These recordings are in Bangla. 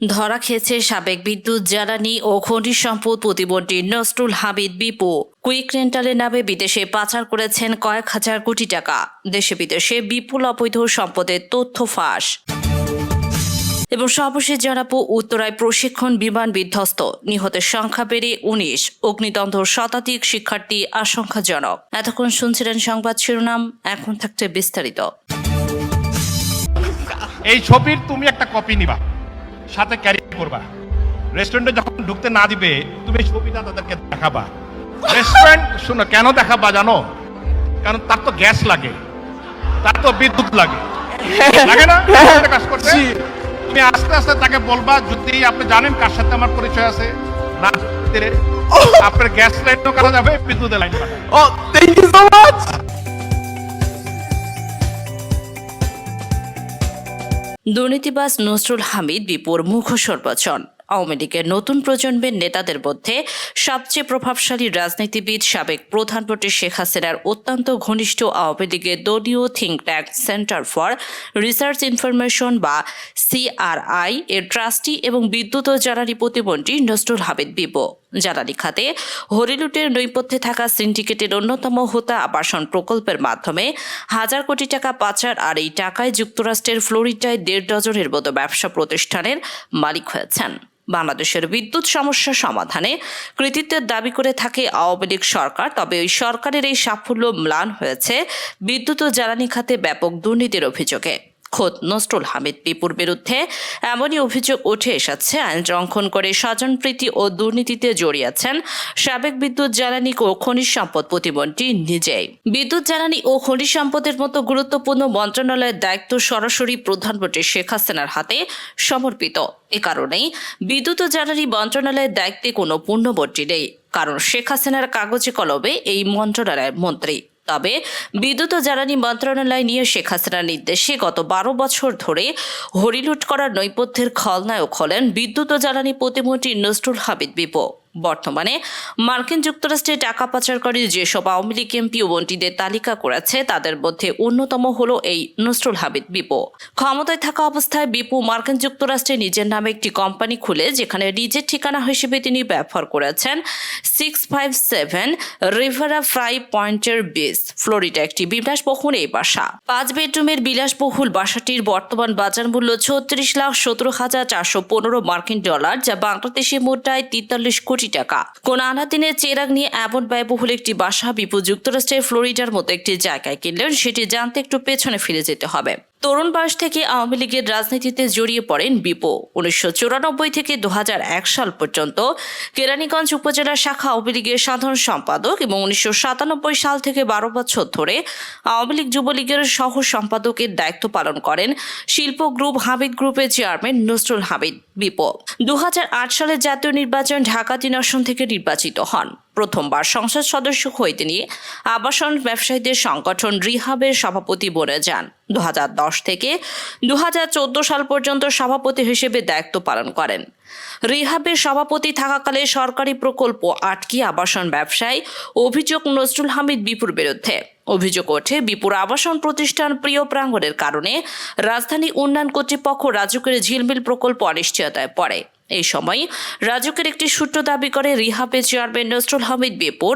ধরা খেয়েছে সাবেক বিদ্যুৎ জ্বালানি ও খনিজ সম্পদ প্রতিমন্ত্রী নসরুল হামিদ বিপু। কুইক রেন্টালের নামে বিদেশে পাচার করেছেন কয়েক হাজার কোটি টাকা। দেশে বিদেশে বিপুল অবৈধ সম্পদের তথ্য ফাঁস। এবং সর্বশেষ জানাব, উত্তরায় প্রশিক্ষণ বিমান বিধ্বস্ত। নিহতের সংখ্যা বেড়ে উনিশ। অগ্নিদগ্ধ শতাধিক শিক্ষার্থী আশঙ্কাজনক। এতক্ষণ শুনছিলেন সংবাদ শিরোনাম, এখন থাকছে বিস্তারিত। এই ছবির তুমি একটা কপি নিবা। সাথে ক্যারি করবা। রেস্টুরেন্টে যখন ঢুকতে না দিবে তুমি ছবিটা তাদেরকে দেখাবা। রেস্টুরেন্ট শুনো কেন দেখাবা জানো? কারণ তার তো গ্যাস লাগে। তার তো বিদ্যুৎ লাগে। লাগে না? কাজ করতে? তুমি আস্তে আস্তে তাকে বলবা যদি আপনি জানেন কার সাথে আমার পরিচয় আছে না আপনার গ্যাস লাইনও কাটা যাবে বিদ্যুতের লাইন কাটা যাবে। Oh, thank you দুর্নীতিবাজ নসরুল হামিদ বিপুর মুখসর্বচন আওয়ামী লীগের নতুন প্রজন্মের নেতাদের মধ্যে সবচেয়ে প্রভাবশালী রাজনীতিবিদ সাবেক প্রধানমন্ত্রী শেখ হাসিনার অত্যন্ত ঘনিষ্ঠ আওয়ামী লীগের দলীয় think tank centre for research information বা সিআরআই এর ট্রাস্টি এবং বিদ্যুৎ ও জ্বালানি প্রতিমন্ত্রী নসরুল হামিদ বিপু। জ্বালানি খাতে হরিলুটের নৈপথ্যে থাকা সিন্ডিকেটের অন্যতম হোতা আবাসন প্রকল্পের মাধ্যমে হাজার কোটি টাকা পাচার আর এই টাকায় যুক্তরাষ্ট্রের ফ্লোরিডায় দেড় ডজনের মতো ব্যবসা প্রতিষ্ঠানের মালিক হয়েছেন। বাংলাদেশের বিদ্যুৎ সমস্যা সমাধানে কৃতিত্বের দাবি করে থাকে আওয়ামী লীগ সরকার, তবে ওই সরকারের এই সাফল্য ম্লান হয়েছে বিদ্যুৎ ও জ্বালানি খাতে ব্যাপক দুর্নীতির অভিযোগে। খোদ নসরুল হামিদ পিপুর বিরুদ্ধে এমনই অভিযোগ উঠে এসেছে। আইন লঙ্ঘন করে স্বজনপ্রীতি ও দুর্নীতিতে জড়িয়েছেন সাবেক বিদ্যুৎ জ্বালানি ও খনিজ সম্পদ প্রতিমন্ত্রী নিজেই। বিদ্যুৎ জ্বালানি ও খনিজ সম্পদের মতো গুরুত্বপূর্ণ মন্ত্রণালয়ের দায়িত্ব সরাসরি প্রধানমন্ত্রী শেখ হাসিনার হাতে সমর্পিত। এ কারণেই বিদ্যুৎ ও জ্বালানি মন্ত্রণালয়ের দায়িত্বে কোনো পূর্ণবর্তী নেই। কারণ শেখ হাসিনার কাগজে কলমে এই মন্ত্রণালয়ের মন্ত্রী। তবে বিদ্যুৎ ও জ্বালানি মন্ত্রণালয় নিয়ে শেখ হাসিনার নির্দেশে গত বারো বছর ধরে হরিলুট করার নৈপথ্যের খলনায়ক হলেন বিদ্যুৎ ও জ্বালানি প্রতিমন্ত্রী নজরুল হাবিদ বিপো। বর্তমানে। মার্কিন যুক্তরাষ্ট্রে টাকা পাচারকারী যেসব আওয়ামী লীগ এমপি ও তালিকা করেছে, তাদের মধ্যে অন্যতম হলো এই নসরুল হামিদ বিপো। ক্ষমতায় থাকা অবস্থায় বিপু মার্কিন যুক্তরাষ্ট্রে নিজের নামে একটি কোম্পানি খুলে, যেখানে নিজের ঠিকানা হিসেবে তিনি ব্যবহার করেছেন। Six five seven Rivera fry পয়েন্টের বিস, ফ্লোরিডা একটি বিলাসবহুল এই বাসা। পাঁচ বেডরুমের বিলাসবহুল বাসাটির বর্তমান বাজার মূল্য ছত্রিশ লাখ সতেরো হাজার চারশো পনেরো মার্কিন ডলার, যা বাংলাদেশি মুদ্রায় তেতাল্লিশ কোটি টাকা। কোন আনাদিনের চেরাগ নিয়ে এমন ব্যয়বহুল একটি বাসা বিপু যুক্তরাষ্ট্রের ফ্লোরিডার মতো একটি জায়গায় কিনলেন, সেটি জানতে একটু পেছনে ফিরে যেতে হবে। তরুণ বয়স থেকে আওয়ামী লীগের রাজনীতিতে জড়িয়ে পড়েন বিপো। উনিশশো চুরানব্বই থেকে দু হাজার এক সাল পর্যন্ত কেরানীগঞ্জ উপজেলা শাখা আওয়ামী লীগের সাধারণ সম্পাদক এবং উনিশশো সাতানব্বই সাল থেকে বারো বছর ধরে আওয়ামী লীগ যুবলীগের সহ সম্পাদকের দায়িত্ব পালন করেন শিল্প গ্রুপ হামিদ গ্রুপের চেয়ারম্যান নসরুল হামিদ বিপো। দু হাজার আট সালের জাতীয় নির্বাচন ঢাকা তিন থেকে নির্বাচিত হন। প্রথমবার সংসদ সদস্য হয়ে তিনি আবাসন ব্যবসায়ীদের সংগঠন রিহাবের সভাপতি বনে যান। দু হাজার দশ থেকে দু হাজার চোদ্দ সাল পর্যন্ত সভাপতি হিসেবে দায়িত্ব পালন করেন। রিহাবের সভাপতি থাকাকালে সরকারি প্রকল্প আটকি আবাসন ব্যবসায় অভিযোগ নজরুল হামিদ বিপুর বিরুদ্ধে। অভিযোগ ওঠে বিপুর আবাসন প্রতিষ্ঠান প্রিয় প্রাঙ্গণের কারণে রাজধানী উন্নয়ন কর্তৃপক্ষ রাজুকের ঝিলমিল প্রকল্প অনিশ্চয়তায় পড়ে। এই সময় রাজুকের একটি সূত্র দাবি করে রিহাবের চেয়ারম্যান নজরুল হামিদ বিপুর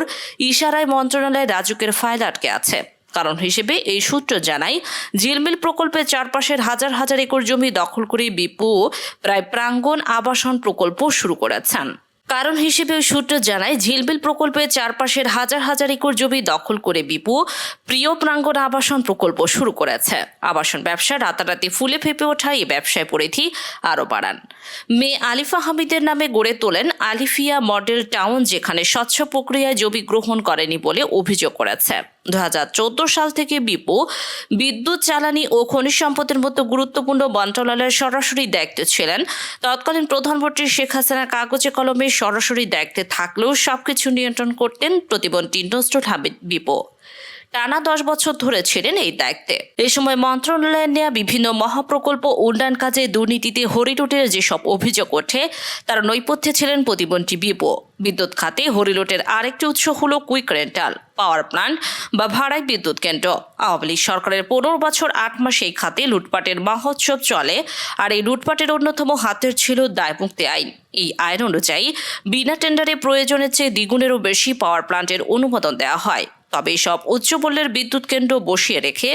ইশারায় মন্ত্রণালয়ে রাজুকের ফাইল আটকে আছে। কারণ হিসেবে এই সূত্র জানায়, ঝিলমিল প্রকল্পের চারপাশের হাজার হাজার একর জমি দখল করে বিপু প্রায় প্রাঙ্গণ আবাসন প্রকল্প শুরু করেছেন। কারণ হিসেবে সূত্র জানায়, ঝিলবিল প্রকল্পের চারপাশের হাজার হাজার একর জমি দখল করে বিপু প্রিয় প্রাঙ্গণ আবাসন প্রকল্প শুরু করেছে। আবাসন ব্যবসা রাতারাতি ফুলে ফেপে ওঠা এই ব্যবসায় পরিধি আরও বাড়ান। মেয়ে আলিফা হামিদের নামে গড়ে তোলেন আলিফিয়া মডেল টাউন, যেখানে স্বচ্ছ প্রক্রিয়ায় জমি গ্রহণ করেনি বলে অভিযোগ করেছে। দু হাজার চোদ্দ সাল থেকে বিপু বিদ্যুৎ, জ্বালানি ও খনিজ সম্পদের মতো গুরুত্বপূর্ণ মন্ত্রণালয়ের সরাসরি দায়িত্বে ছিলেন। তৎকালীন প্রধানমন্ত্রী শেখ হাসিনা কাগজে কলমে সরাসরি দায়িত্বে থাকলেও সবকিছু নিয়ন্ত্রণ করতেন প্রতিবন্ধী নজরুল হামিদ বিপু। টানা দশ বছর ধরে ছিলেন এই দায়িত্বে। এই সময় মন্ত্রণালয়ের নেওয়া বিভিন্ন মহাপ্রকল্প উন্নয়ন কাজে দুর্নীতিতে হরিলুটের যেসব অভিযোগ ওঠে, তার নৈপথ্যে ছিলেন প্রতিমন্ত্রী বিপো। বিদ্যুৎ খাতে হরিলুটের আরেকটি উৎস হল কুইক রেন্টাল, পাওয়ার প্ল্যান্ট বা ভাড়ায় বিদ্যুৎ কেন্দ্র। আওয়ামী লীগ সরকারের পনেরো বছর আট মাস এই খাতে লুটপাটের মহোৎসব চলে আর এই লুটপাটের অন্যতম হাতের ছিল দায়মুক্তি আইন। এই আইন অনুযায়ী বিনা টেন্ডারে প্রয়োজনের চেয়ে দ্বিগুণেরও বেশি পাওয়ার প্ল্যান্টের অনুমোদন দেওয়া হয়। তবে সব উচ্চ মূল্যের বিদ্যুৎ কেন্দ্র বসিয়ে রেখে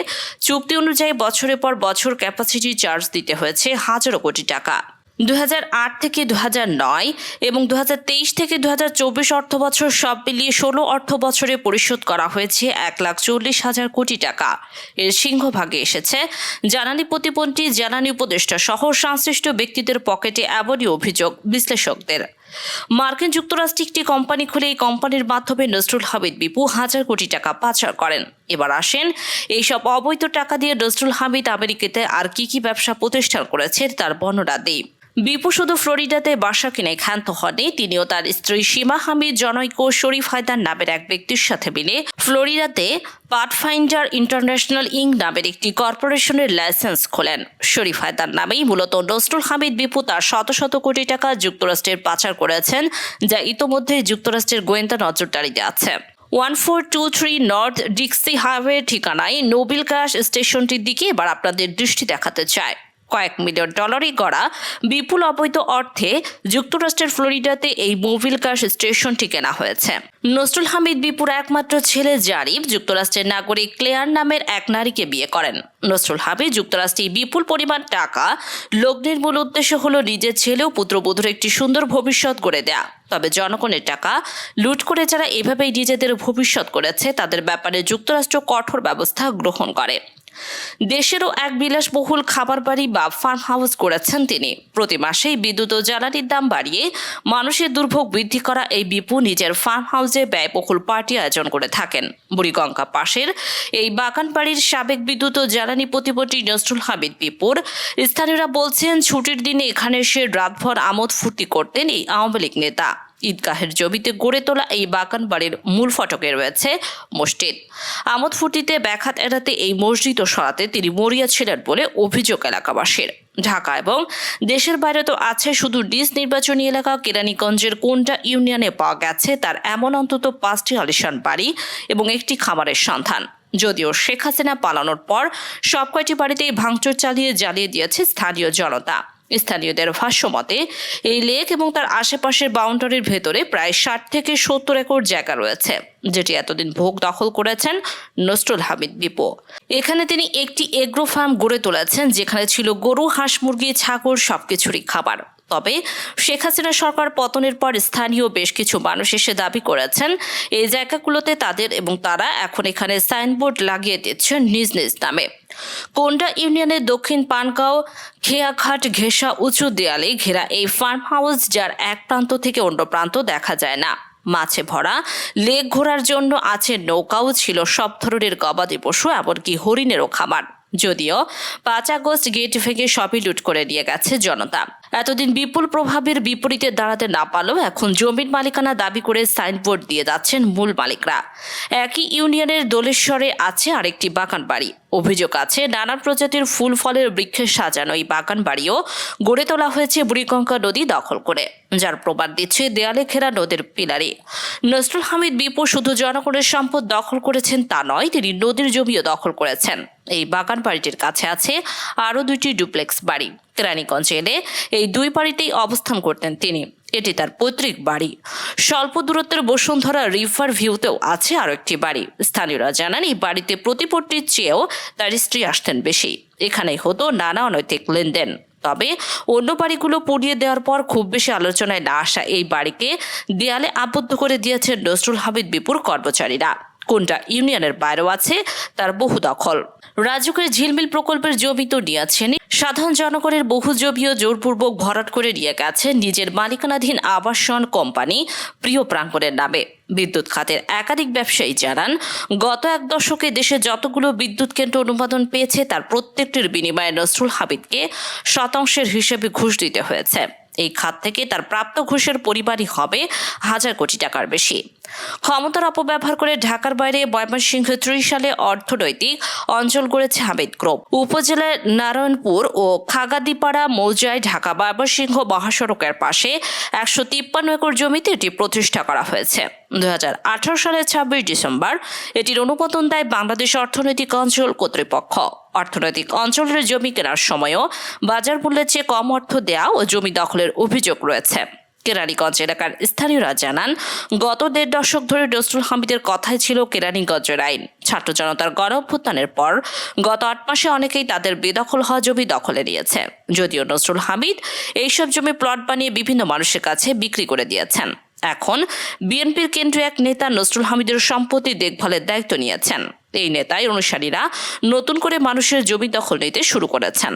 চুক্তি অনুযায়ী বছরের পর বছর ক্যাপাসিটি চার্জ দিতে হয়েছে হাজারো কোটি টাকা। দু হাজার আট থেকে দু হাজার নয় এবং দু হাজার তেইশ থেকে দু অর্থ বছর সব মিলিয়ে ষোলো অর্থ বছরে পরিশোধ করা হয়েছে এক লাখ চল্লিশ হাজার কোটি টাকা। এর সিংহভাগে এসেছে, জ্বালানি প্রতিপন্থী জ্বালানি উপদেষ্টা সহ সংশ্লিষ্ট ব্যক্তিদের পকেটে এমনই অভিযোগ বিশ্লেষকদের। মার্কিন যুক্তরাষ্ট্রে একটি কোম্পানি খুলে এই কোম্পানির মাধ্যমে নজরুল হামিদ বিপু হাজার কোটি টাকা পাচার করেন। এবার আসেন, এইসব অবৈধ টাকা দিয়ে নজরুল হামিদ আমেরিকাতে আর কি কি ব্যবসা প্রতিষ্ঠান করেছেন তার বর্ণনা দিই। বিপু শুধু ফ্লোরিডাতে বাসা কিনে ক্ষান্ত হননি, তিনিও তার স্ত্রী সীমা হামিদ, জনৈক শরীফ হায়দার নামের এক ব্যক্তির সাথে মিলে ফ্লোরিডাতে পাথফাইন্ডার ইন্টারন্যাশনাল ইং নামের একটি কর্পোরেশনের লাইসেন্স খোলেন। শরীফ হায়দার নামেই মূলত নজরুল হামিদ বিপু তার শত শত কোটি টাকা যুক্তরাষ্ট্রের পাচার করেছেন, যা ইতোমধ্যে যুক্তরাষ্ট্রের গোয়েন্দা নজরদারিতে আছে। One four two three North Dixie Highway ঠিকানায় নোবেল গ্যাস স্টেশনটির দিকে এবার আপনাদের দৃষ্টি দেখাতে চায়। কয়েক মিলিয়ন ডলারে গড়া বিপুল অবৈধ অর্থে যুক্তরাষ্ট্রের ফ্লোরিডাতে এই মোবিল গ্যাস স্টেশনটি কেনা হয়েছে। নসরুল হামিদ বিপুর একমাত্র ছেলে জারিফ যুক্তরাষ্ট্রের নাগরিক ক্লেয়ার নামের এক নারীকে বিয়ে করেন। নসরুল হামিদ যুক্তরাষ্ট্রে বিপুল পরিমাণ টাকা লগ্নের মূল উদ্দেশ্য হলো নিজের ছেলে ও পুত্রবধূর একটি সুন্দর ভবিষ্যৎ করে দেয়া। তবে জনগণের টাকা লুট করে যারা এভাবেই নিজেদের ভবিষ্যৎ করেছে তাদের ব্যাপারে যুক্তরাষ্ট্র কঠোর ব্যবস্থা গ্রহণ করে। দেশেরও এক বিলাসবহুল খাবার বাড়ি বা ফার্ম হাউস করেছেন তিনি। প্রতি মাসেই বিদ্যুৎ ও জ্বালানির দাম বাড়িয়ে মানুষের দুর্ভোগ বৃদ্ধি করা এই বিপু নিজের ফার্ম হাউসে ব্যয়বহুল পার্টি আয়োজন করে থাকেন। বুড়িগঙ্গা পাশের এই বাগান বাড়ির সাবেক বিদ্যুৎ ও জ্বালানি প্রতিমন্ত্রী নজরুল হামিদ বিপুর। স্থানীয়রা বলছেন, ছুটির দিনে এখানে এসে রাতভর আমোদ ফুর্তি করতেন এই আওয়ামী লীগ নেতা। ঈদগাহের জমিতে গড়ে তোলা এই বাগান বাড়ির মূল ফটকে রয়েছে মসজিদ। আমোদ ফুর্তিতে ব্যাঘাত এড়াতে এই মসজিদও সরাতে তিনি মরিয়া ছিলেন বলে অভিযোগ এলাকাবাসীর। ঢাকা এবং দেশের বাইরে তো আছে শুধু ডিস নির্বাচনী এলাকা, কেরানীগঞ্জের কোনটা ইউনিয়নে পাওয়া গেছে তার এমন অন্তত পাঁচটি আলিশান বাড়ি এবং একটি খামারের সন্ধান। যদিও শেখ হাসিনা পালানোর পর সব কয়টি বাড়িতেই ভাঙচুর চালিয়ে, জ্বালিয়ে দিয়েছে স্থানীয় জনতা। স্থানীয়দের ভাষ্য মতে, এই লেক এবং তার আশেপাশের বাউন্ডারির ভেতরে প্রায় ষাট থেকে সত্তর একর জায়গা রয়েছে, যেটি এতদিন ভোগ দখল করেছেন নসরুল হামিদ বিপো। এখানে তিনি একটি এগ্রো ফার্ম গড়ে তুলেছেন, যেখানে ছিল গরু, হাঁস, মুরগি, ছাগল সবকিছুরই খাবার। তবে শেখ হাসিনা সরকার পতনের পর স্থানীয় বেশ কিছু মানুষ এসে দাবি করেছেন, এই জায়গাগুলোতে তাদের এবং তারা এখন এখানে সাইনবোর্ড লাগিয়ে দিচ্ছেন নিজ নিজ নামে। কোন্ডা ইউনিয়নের দক্ষিণ পানগাঁও খেয়াঘাট ঘেঁষা উঁচু দেয়ালে ঘেরা এই ফার্ম হাউস যার এক প্রান্ত থেকে অন্য প্রান্ত দেখা যায় না। মাছে ভরা, লেক ঘোরার জন্য আছে নৌকাও ছিল সব ধরনের গবাদি পশু, এমনকি হরিণেরও খামার। যদিও পাঁচ আগস্ট গেট ভেঙে সবই লুট করে নিয়ে গেছে জনতা। এতদিন বিপুল প্রভাবের বিপরীতে দাঁড়াতে না পারলেও এখন জমির মালিকানা দাবি করে সাইনবোর্ড দিয়ে যাচ্ছেন মূল মালিকরা। একই ইউনিয়নের দোলেশ্বরে আছে আরেকটি বাগান বাড়ি। অভিযোগ আছে নানা প্রজাতির ফুল ফলের বৃক্ষে সাজানো এই বাগান বাড়িও গড়ে তোলা হয়েছে বুড়িগঙ্গা নদী দখল করে, যার প্রমাণ দিচ্ছে দেয়ালে ঘেরা নদীর পিলারে। নজরুল হামিদ বিপু শুধু জনগণের সম্পদ দখল করেছেন তা নয়, তিনি নদীর জমিও দখল করেছেন। এই বাগান বাড়িটির কাছে আছে আরও দুইটি ডুপ্লেক্স বাড়ি। কেরানীগঞ্জ এলে এই দুই বাড়িতেই অবস্থান করতেন তিনি। এটি তার পৈতৃক বাড়ি। স্বল্প দূরত্বের বসুন্ধরা রিভার ভিউতেও আছে আরও একটি বাড়ি। স্থানীয়রা জানান, এই বাড়িতে প্রতিপত্তির চেয়েও তার স্ত্রী আসতেন বেশি। এখানেই হতো নানা অনৈতিক লেনদেন। তবে অন্য বাড়িগুলো পুড়িয়ে দেওয়ার পর খুব বেশি আলোচনায় না আসা এই বাড়িকে দেয়ালে আবদ্ধ করে দিয়েছেন নজরুল হামিদ বিপুর কর্মচারীরা। কোনটা ইউনিয়নের বাইরেও আছে, তার বহু দখল। রাজুকের ঝিলমিল প্রকল্পের জমি তো নিয়েছেন সাধারণ জনগণের বহু জমিও জোরপূর্বক ভরাট করে নিয়ে গেছে নিজের মালিকানাধীন আবাসন কোম্পানি প্রিয় প্রাঙ্গণের নামে। বিদ্যুৎ খাতের একাধিক ব্যবসায়ী জানান, গত এক দশকে দেশে যতগুলো বিদ্যুৎ কেন্দ্র অনুমোদন পেয়েছে, তার প্রত্যেকটির বিনিময়ে নসরুল হাবিদকে শতাংশের হিসেবে ঘুষ দিতে হয়েছে। এই খাত থেকে তার প্রাপ্ত ঘুষের পরিবারই হবে হাজার কোটি টাকার বেশি। ক্ষমতার অপব্যবহার করে ঢাকার বাইরে ময়মনসিংহ ত্রিশ সালে অর্থনৈতিক অঞ্চল গড়েছে হামিদ গ্রুপ। উপজেলার নারায়ণপুর ও খাগাদিপাড়া, মৌজায় ঢাকা, ময়মনসিংহ মহাসড়কের পাশে একশো তিপ্পান্ন একর জমিতে এটি প্রতিষ্ঠা করা হয়েছে। দু হাজার আঠারো সালের ছাব্বিশ ডিসেম্বর, এটির অনুমোদন দেয় বাংলাদেশ অর্থনৈতিক অঞ্চল কর্তৃপক্ষ। অর্থনৈতিক অঞ্চলের জমি কেনার সময়ও বাজার মূল্যের চেয়ে কম অর্থ দেওয়া ও জমি দখলের অভিযোগ রয়েছে। কেরানীগঞ্জ এলাকার স্থানীয়রা জানান, গত দেড় দশক ধরে নজরুল হামিদের কথাই ছিল কেরানীগঞ্জের আইন। ছাত্র জনতার গণ অভ্যুত্থানের পর গত আট মাসে অনেকেই তাদের বেদখল হওয়া জমি দখলে নিয়েছে। যদিও নজরুল হামিদ এইসব জমি প্লট বানিয়ে বিভিন্ন মানুষের কাছে বিক্রি করে দিয়েছেন। এখন বিএনপির কেন্দ্রীয় এক নেতা নজরুল হামিদের সম্পত্তি দেখভালের দায়িত্ব নিয়েছেন। এই নেতায় অনুসারীরা নতুন করে মানুষের জমি দখল নিতে শুরু করেছেন।